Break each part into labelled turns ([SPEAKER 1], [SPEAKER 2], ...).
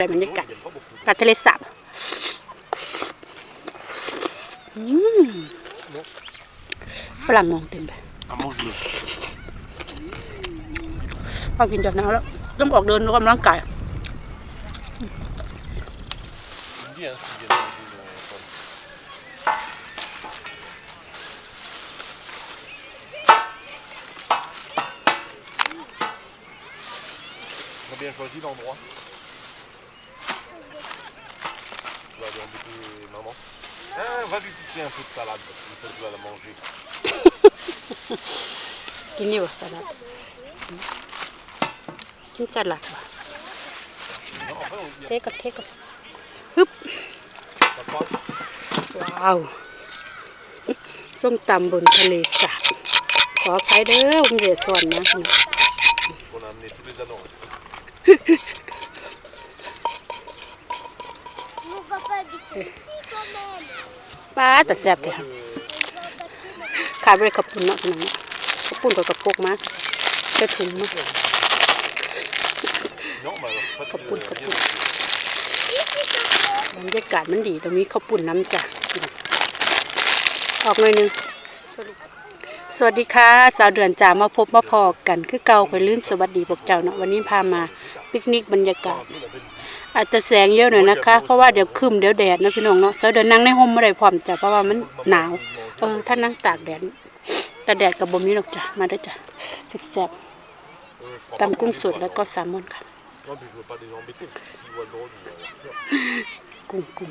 [SPEAKER 1] แต่บรรยากาศกับทะเลสาบอืมฝรั่งมองเต็มไป
[SPEAKER 2] Ah, mange-le.
[SPEAKER 1] พอกินจากนั้นแล้ว ต้องออกเดินออกกำลังกาย
[SPEAKER 2] Tu me dis, hein, si tu viens de manger une pomme. On a bien choisi l'endroit. Tu vas aller embêter maman. Ah, va lui piquer un peu de salade parce que ça, tu vas la manger.
[SPEAKER 1] กินอยู่สลัดกินสลัดว่ะ
[SPEAKER 2] Non, après, on
[SPEAKER 1] เทกับเทกับฮึบ
[SPEAKER 2] ça passe.
[SPEAKER 1] ว้าวส้มตำบนทะเลสาบขออภัยเด้อผมเดือดสอนนะ
[SPEAKER 2] On a amené tous les annonces.
[SPEAKER 1] ป้าแต่แซ่บแท้ครับขาดไปขับปุ่นเนาะพี่น้องเนขับปุ่นกับกระปกมาใส่ถุงมา
[SPEAKER 2] Non, bah alors, pas de
[SPEAKER 1] Kaput,
[SPEAKER 2] euh,
[SPEAKER 1] kaput.
[SPEAKER 2] rien.
[SPEAKER 1] บรรยากาศมันดีตรงนี้ข้าวปุ่นน้ำจ้ะออกหน่อยนึงสวัสดีค่ะ สาวเดือนจ่ามาพบมาพอกัน คือเก่าคอยลื่นสวัสดีพวกเจ้าเนาะวันนี้พามาปิกนิกบรรยากาศ อาจจะแสงเยอะหน่อยนะคะ เพราะว่าเดี๋ยวคึมเดี๋ยวแดดนะพี่น้องเนาะสาเดือนนั่งในห่มไม่ได้พร้อมจ้ะเพราะว่ามันหนาว เออถ้านั่งตากแดดแต่แดดกับบ่มีหรอกจ้ะมาด้อจ้ะแซ่บ
[SPEAKER 2] Euh, je crois
[SPEAKER 1] ๆ
[SPEAKER 2] pas
[SPEAKER 1] ตำกุ้งสดแล้วก็แซลมอนค่ะกุ้งกุ้ง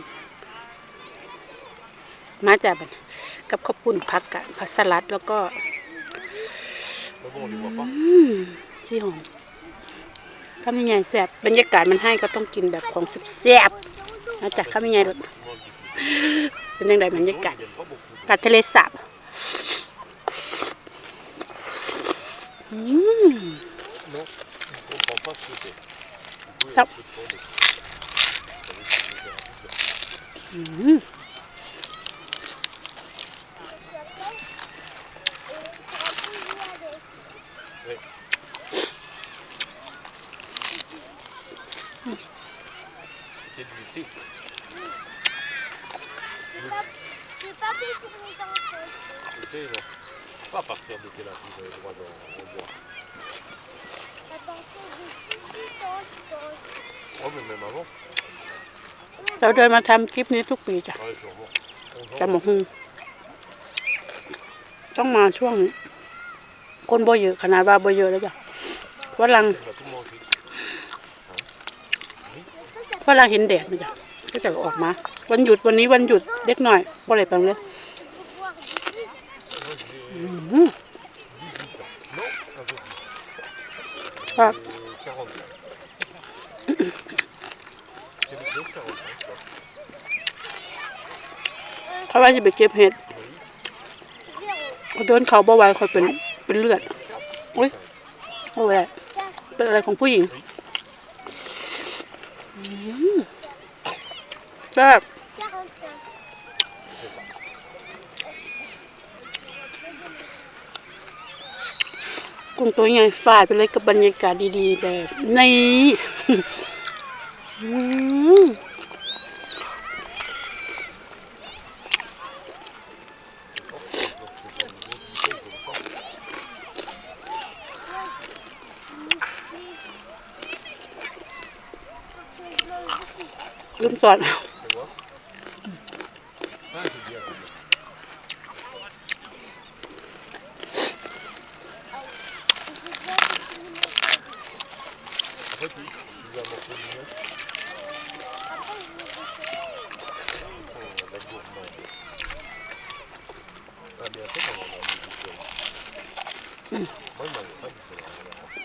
[SPEAKER 1] มาจากบัดกับข้าวปุ้นผักกะผักสลัดแล้วก็ชีหอม ข้าวมันใหญ่แซ่บบรรยากาศมันให้ก็ต้องกินแบบของแซ่บๆมาจากข้าวมันใหญ่รสเป็นยังไงบรรยากาศกับทะเลสาบอืม เราเดินมาทำคลิปนี้ทุกปีจ้ะ
[SPEAKER 2] Ouais, sûrement.
[SPEAKER 1] จำหมกฮุงต้องมาช่วงนี้คนบ่เยอะขนาดว่าบ่เยอะแล้วจ้ะฝรั่ง
[SPEAKER 2] On va tout manger.
[SPEAKER 1] ฝรั่งเห็นแดดไหมจ้ะก็จะออกมา วันหยุดวันนี้วันหยุดเล็กหน่อยบ่ได้ไปโรงเรียน
[SPEAKER 2] Moi, j'ai 18 ans. Non, un peu plus.
[SPEAKER 1] ครับ เพราะว่าจะไปเก็บเห็ดเดินเขาบ่ไหวคอยเป็นเป็นเลือดอุ้ยโอ้ยเป็นอะไรของผู้หญิงแซ่บกุ้งตัวใหญ่ฟาดไปเลยกับบรรยากาศดีๆแบบนี้ อืมลืมสอน
[SPEAKER 2] Tu vois Ah, c'est bien. c'est bien. Après, tu, tu veux un morceau de miel Oh, la gourmande. Ah, bien fait, maman, on a mis du sel. Moi, il m'en avait pas du sel.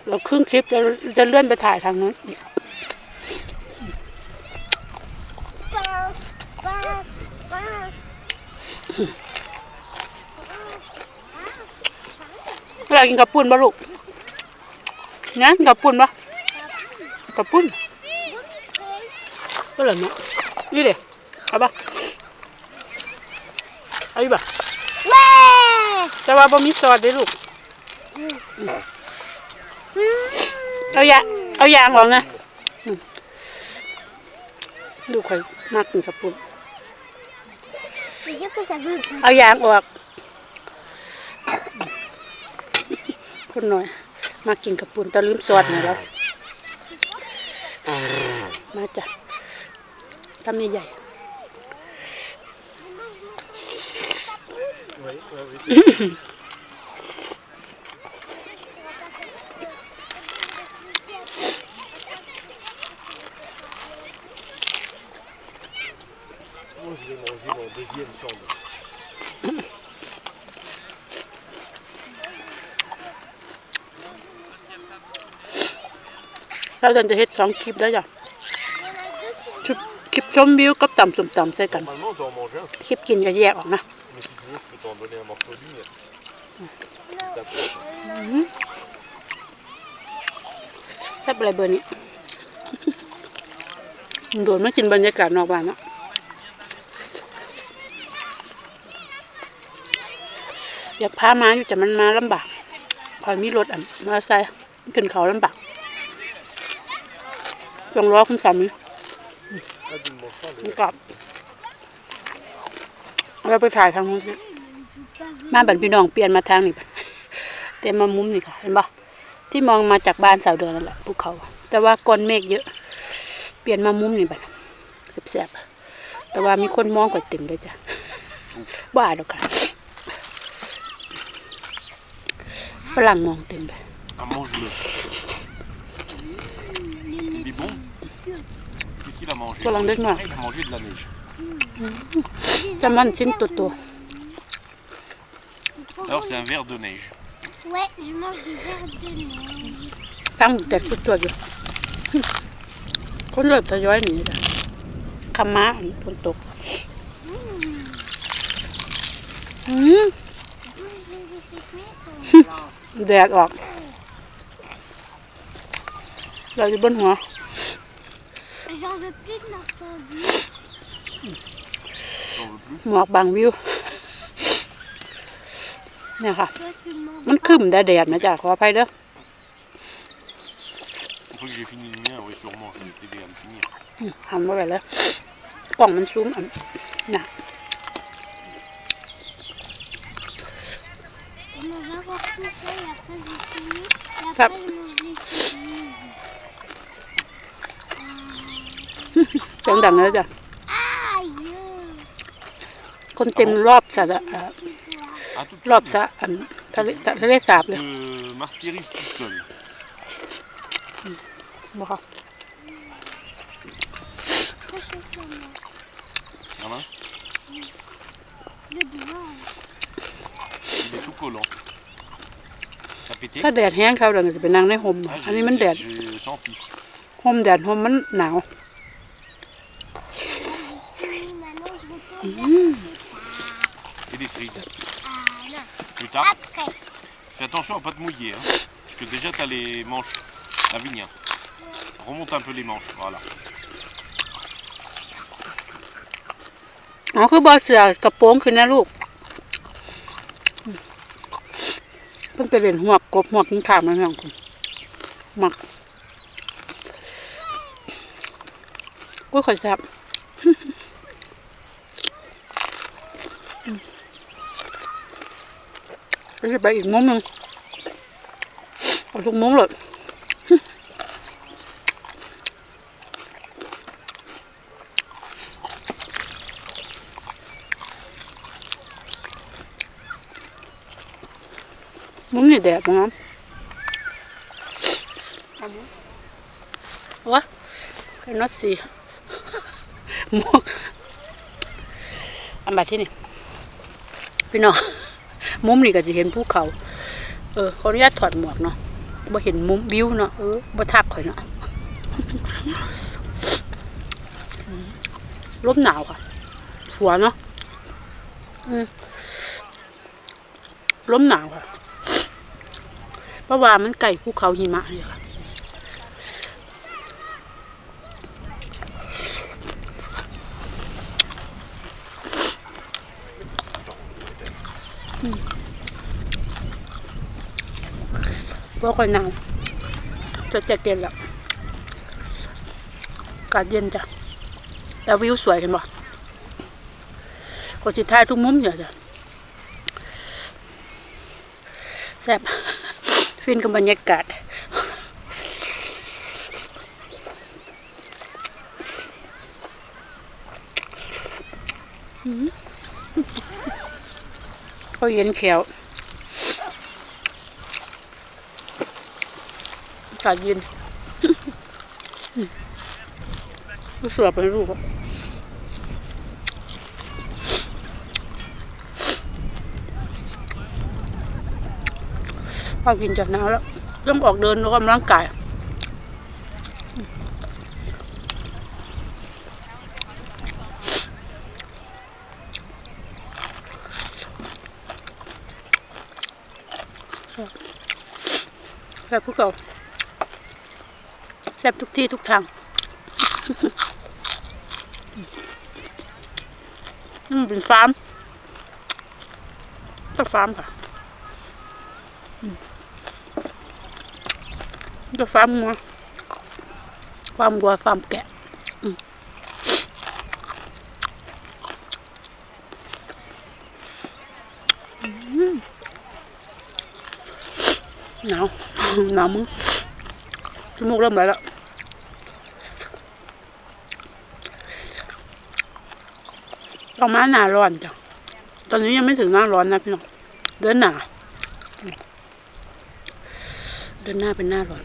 [SPEAKER 1] เราครึ่งคลิปจะจะเลื่อนไปถ่ายทางนู้นอีก
[SPEAKER 3] Pince, pince, pince.
[SPEAKER 1] เวลากินกับปุ้นปะลูกนะกินกับปุ้นปะกับปุ้นก็เลยเนาะนี่เด็เอาปะเอาอีกปะ
[SPEAKER 3] Ouais
[SPEAKER 1] แต่ว่าบ่มีซอสเด้ลูกเอายางเอายางออกนะอืมลูกข่อยมากกินกระปุ่น
[SPEAKER 3] C'est sûr que ça veut
[SPEAKER 1] เอายางออก คุณหน่อย มากินกระปุ่นตะลืมสอดหน่อยแล้ว มาจ้ะทำใหญ่
[SPEAKER 2] ๆ oui, oui. Moi, je vais manger mon deuxième sandwich.
[SPEAKER 1] ๆเราเดินจะเฮ็ดสองคลิปแล้วจ้ะชุดคลิปชมวิวกับต่ำสุ่มต่ำใส่กัน
[SPEAKER 2] Normalement, je dois en manger un,
[SPEAKER 1] คลิปกินก็แยกออกนะ
[SPEAKER 2] mais si tu veux, je peux t'en donner un morceau d'une. T'as
[SPEAKER 1] แซ่บอะไรเบอร์นี้โดนมากินบรรยากาศนอกบ้านเนาะ อยากพามาอยู่แต่มันมาลำบากพอมีรถอันมอเตอร์ไซค์ขึ้นเขาลำบากต้องรอคุณสามีกลับเราไปถ่ายทางนู้นมาบันพี่น้องเปลี่ยนมาทางนี้เต็มมามุมนี่ค่ะ เห็นปะที่มองมาจากบ้านสาวเดือนนั่นแหละภูเขา แต่ว่าก้อนเมฆเยอะ เปลี่ยนมามุมนี่บัดแสบๆแต่ว่ามีคนมองกว่าเต็มเลยจ้ะบ้าดอกค่ะ ฝรั่งมองเต็มไป
[SPEAKER 2] Ah, mange-le. Il est bon Qu'est-ce qu'il a mangé
[SPEAKER 1] Voilà, un noir.
[SPEAKER 2] Il a mangé de la neige.
[SPEAKER 1] จะมันชิ้นตัวตัว
[SPEAKER 2] Alors, c'est un verre de neige.
[SPEAKER 3] Ouais, je mange des verres de neige.
[SPEAKER 1] ๆตั้งแต่ตัวตัวอยู่คนเริ่ มทยอยหนีจ้ะคำม้าอันฝนตกอืม
[SPEAKER 3] Les effets sont
[SPEAKER 1] แดดออก เราอยู่บนหัว
[SPEAKER 3] J'en veux plus de ma sandwich.
[SPEAKER 2] J'en veux plus.
[SPEAKER 1] หมอกบางวิว เนี่ยค่ะ
[SPEAKER 3] Toi, tu le manges
[SPEAKER 1] มันขึ้นแต่แดดนะจ๊ะขออภัยเด้อ
[SPEAKER 2] Une fois que j'ai fini le mien, oui, sûrement, je vais t'aider à le finir.
[SPEAKER 1] อืมหันมาไปแล้วกล่องมันซูมอันน่ะ
[SPEAKER 3] Je mange encore tout ça et après j'ai fini. Et
[SPEAKER 1] Ça-
[SPEAKER 3] après je mange les cerises.
[SPEAKER 1] เสียงดังเลยจ้ะ
[SPEAKER 3] Aïe
[SPEAKER 1] คนเต็มรอบสระเอ่อ
[SPEAKER 2] Ah, tout
[SPEAKER 1] รอบสระอันทะเลสระทะเลสาบเลย
[SPEAKER 2] Le martyrise tout seul.
[SPEAKER 1] บอกค่ะ
[SPEAKER 3] Très chaud pour moi.
[SPEAKER 2] Voilà.
[SPEAKER 3] Le devant.
[SPEAKER 2] Il est tout collant. Ça a pété
[SPEAKER 1] ถ้าแดดแห้งเขาเดี๋ยวจะไปนั่งในห่ม
[SPEAKER 2] Ah,
[SPEAKER 1] อัน
[SPEAKER 2] j'ai-
[SPEAKER 1] นี้มันแดด
[SPEAKER 2] J'ai senti.
[SPEAKER 1] ห่มแดดห่มมันหนาว
[SPEAKER 3] Maintenant je retourne
[SPEAKER 2] Et des cerises.
[SPEAKER 3] Ah non.
[SPEAKER 2] Plus tard.
[SPEAKER 3] Après.
[SPEAKER 2] Fais attention à pas te mouiller. Hein, parce que déjà, tu as les manches. La vigne. hein. Remonte un peu les manches. Voilà.
[SPEAKER 1] อ๋อคือบอเสือกระโปรงขึ้นนะลูกอืม เพิ่งไปเล่นหวกกบหวกกินข้าวมาแล้วคุณหมักก็ข่อยแซ่บเราจะไปอีกมุมหนึ่งเอาทุกมุมเลย มุมนี่แดดมั้งวะแค่น็อตสีมวกอันแบบที่นี่พี่น้องมุมนี่ก็จะเห็นภูเขา เออขออนุญาตถอดหมวกเนาะบ่เห็นมุมวิวเนาะเออบ่ทักข่อยเนาะลมหนาวค่ะฝัวเนาะอืมลมหนาวค่ะ เพราะว่ามันไก่ภูเขาหิมะเลยค่ะว่าค่อยหนาวจะจะเย็นแล้วอากาศเย็นจ้ะแล้ววิวสวยเห็นบ่กดสิท้ายทุกมุมอย่าจ้ะแซ่บ ฟินกับบรรยากาศ เขาเย็นเขียวอากาศเย็นรู้เสือเป็นลูก พอกินจากหนาวแล้วเริ่มออกเดินออกกำลังกายแซ่บพวกเราแซ่บทุกที่ทุกทางอืมเป็นฟาร์มต้องฟาร์มค่ะ อืม ต้องฟาร์มงัวฟาร์มวัวฟาร์มแกะอืมหนาวหนาวมึงจมูกเริ่มไหลแล้วประมาหนาร้อนจ้ะตอนนี้ยังไม่ถึงหน้าร้อนนะพี่น้องเดือนหนาเดือนหน้าเป็นหน้าร้อน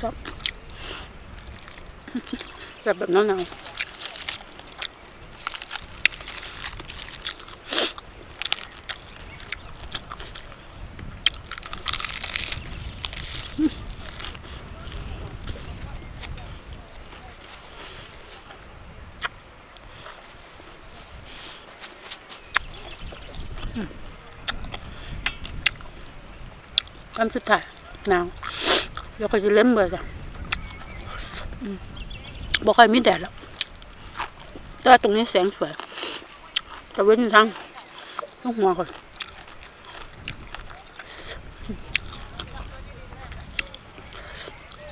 [SPEAKER 1] ชอบแบบแบบหนาวหนคำสุดท้ายหนาว แล้วก็จะเล่มเบอร์จ้ะอืมบอกใครมีแดดแล้วแต่ตรงนี้แสงสวยตะเว้นอยู่ทางต้องหัวก่อน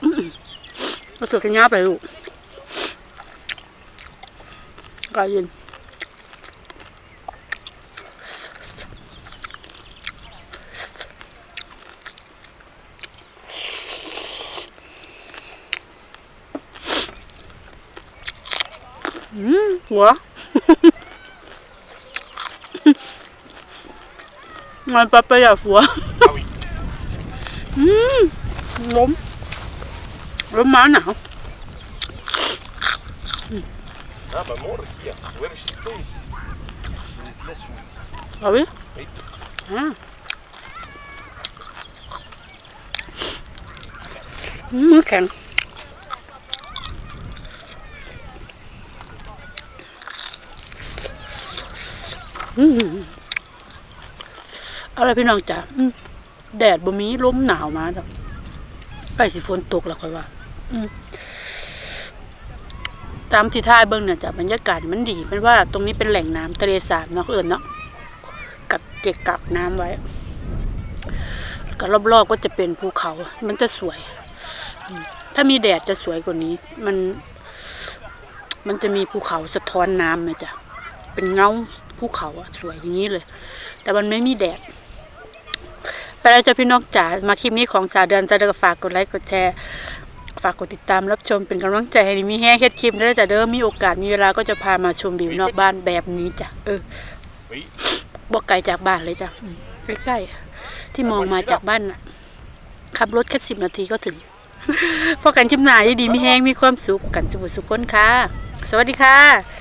[SPEAKER 1] อืมก็สุดกันยาไปลูกกายเย็น หัวงานปะปะอย่าฝัว
[SPEAKER 2] Ah oui.
[SPEAKER 1] ล้มล้มหมาหนาว
[SPEAKER 2] Ah bah moi, hier, ouais, je suis ici. Je les laisse où
[SPEAKER 1] เอาวิ
[SPEAKER 2] Oui.
[SPEAKER 1] อ่าอืมมือแข็งอืม เอาละพี่น้องจ๋าแดดบ่มีลมหนาวมาดอกใกล้สิฝนตกแล้วค่อยว่าตามที่ท่าเบิ่งเนี่ยจ้ะบรรยากาศมันดีเป็นว่าตรงนี้เป็นแหล่งน้ำทะเลสาบเนาะเอิญเนาะกักเก็บกักน้ำไว้ก็รอบๆก็จะเป็นภูเขา มันจะสวย ถ้ามีแดดจะสวยกว่านี้ มัน มันจะมีภูเขาสะท้อนน้ำนะจ๊ะเป็นเงา ภูเขาอะสวยอย่างนี้เลย แต่มันไม่มีแดดไปแล้วจ้ะพี่น้องจ๋ามาคลิปนี้ของสาวเดือนจะเด้อฝากกดไลค์กดแชร์ ฝากกดติดตามรับชมเป็นกำลังใจให้มีแห้งเฮ็ดคลิปได้อจ้ะเด้อมีโอกาสมีเวลาก็จะพามาชมวิวนอกบ้านแบบนี้จ้ะเออ
[SPEAKER 2] Oui.
[SPEAKER 1] บอกไกลจากบ้านเลยจ้ะอืมใกล้ๆที่มองมาจากบ้านน่ะขับรถแค่สิบนาทีก็ถึงพอกันชิมหนาดีๆมีแห้งมีความสุขกันสุขสุขคนค่ะ สวัสดีค่ะ